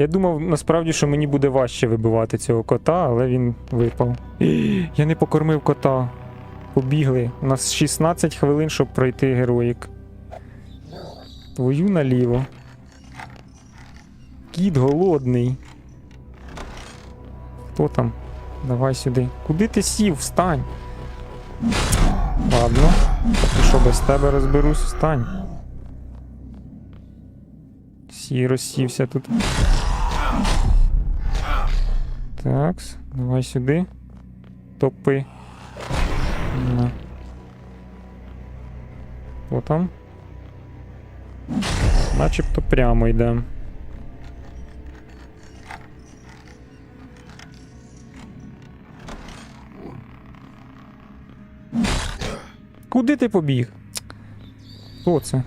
Я думав насправді, що мені буде важче вибивати цього кота, але він випав. Я не покормив кота. Побігли. У нас 16 хвилин, щоб пройти героїк. Твою наліво. Кіт голодний. Хто там? Давай сюди. Куди ти сів? Встань. Ладно. Що без тебе розберусь, встань. Сі розсівся тут. Такс, давай сюди. Топи. На. Хто там? Начебто прямо йде. Куди ти побіг? Хто це?